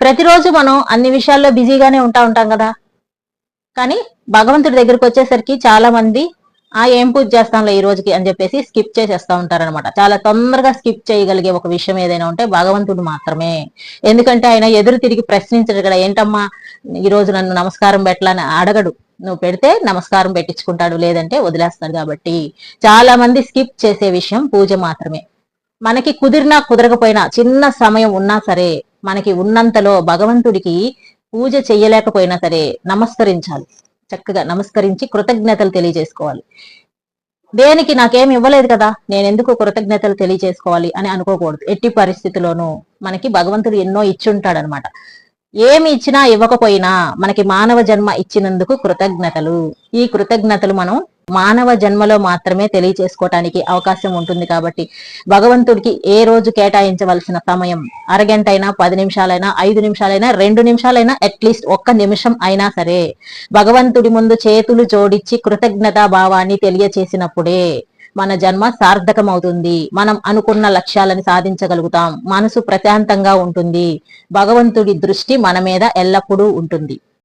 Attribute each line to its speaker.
Speaker 1: ప్రతిరోజు మనం అన్ని విషయాల్లో బిజీగానే ఉంటా ఉంటాం కదా. కానీ భగవంతుడి దగ్గరికి వచ్చేసరికి చాలా మంది ఆ ఏం పూజ చేస్తాంలే ఈ రోజుకి? అని చెప్పేసి స్కిప్ చేసేస్తా ఉంటారనమాట చాలా తొందరగా స్కిప్ చేయగలిగే ఒక విషయం ఏదైనా ఉంటే భగవంతుడు మాత్రమే. ఎందుకంటే ఆయన ఎదురు తిరిగి ప్రశ్నించడు కదా ఏంటమ్మా ఈ రోజు నన్ను నమస్కారం పెట్టాలని అడగడు. నువ్వు పెడితే నమస్కారం పెట్టించుకుంటాడు లేదంటే వదిలేస్తాడు కాబట్టి. చాలా మంది స్కిప్ చేసే విషయం పూజ మాత్రమే. మనకి కుదిరినా కుదరకపోయినా చిన్న సమయం ఉన్నా సరే మనకి ఉన్నంతలో భగవంతుడికి పూజ చెయ్యలేకపోయినా సరే నమస్కరించాలి. చక్కగా నమస్కరించి కృతజ్ఞతలు తెలియజేసుకోవాలి. దేనికి నాకేం ఇవ్వలేదు కదా నేను ఎందుకు కృతజ్ఞతలు తెలియజేసుకోవాలి అని అనుకోకూడదు. ఎట్టి పరిస్థితిలోనూ మనకి భగవంతుడు ఎన్నో ఇచ్చుంటాడనమాట. ఏమి ఇచ్చినా ఇవ్వకపోయినా మనకి మానవ జన్మ ఇచ్చినందుకు కృతజ్ఞతలు. ఈ కృతజ్ఞతలు మనం మానవ జన్మలో మాత్రమే తెలియచేసుకోవటానికి అవకాశం ఉంటుంది కాబట్టి భగవంతుడికి ఏ రోజు కేటాయించవలసిన సమయం? అరగంట అయినా పది నిమిషాలైనా ఐదు నిమిషాలైనా రెండు నిమిషాలైనా అట్లీస్ట్ ఒక్క నిమిషం అయినా సరే భగవంతుడి ముందు చేతులు జోడించి కృతజ్ఞతా భావాన్ని తెలియచేసినప్పుడే మన జన్మ సార్థకమవుతుంది. మనం అనుకున్న లక్ష్యాలను సాధించగలుగుతాం. మనసు ప్రశాంతంగా ఉంటుంది. భగవంతుడి దృష్టి మన మీద ఎల్లప్పుడూ ఉంటుంది.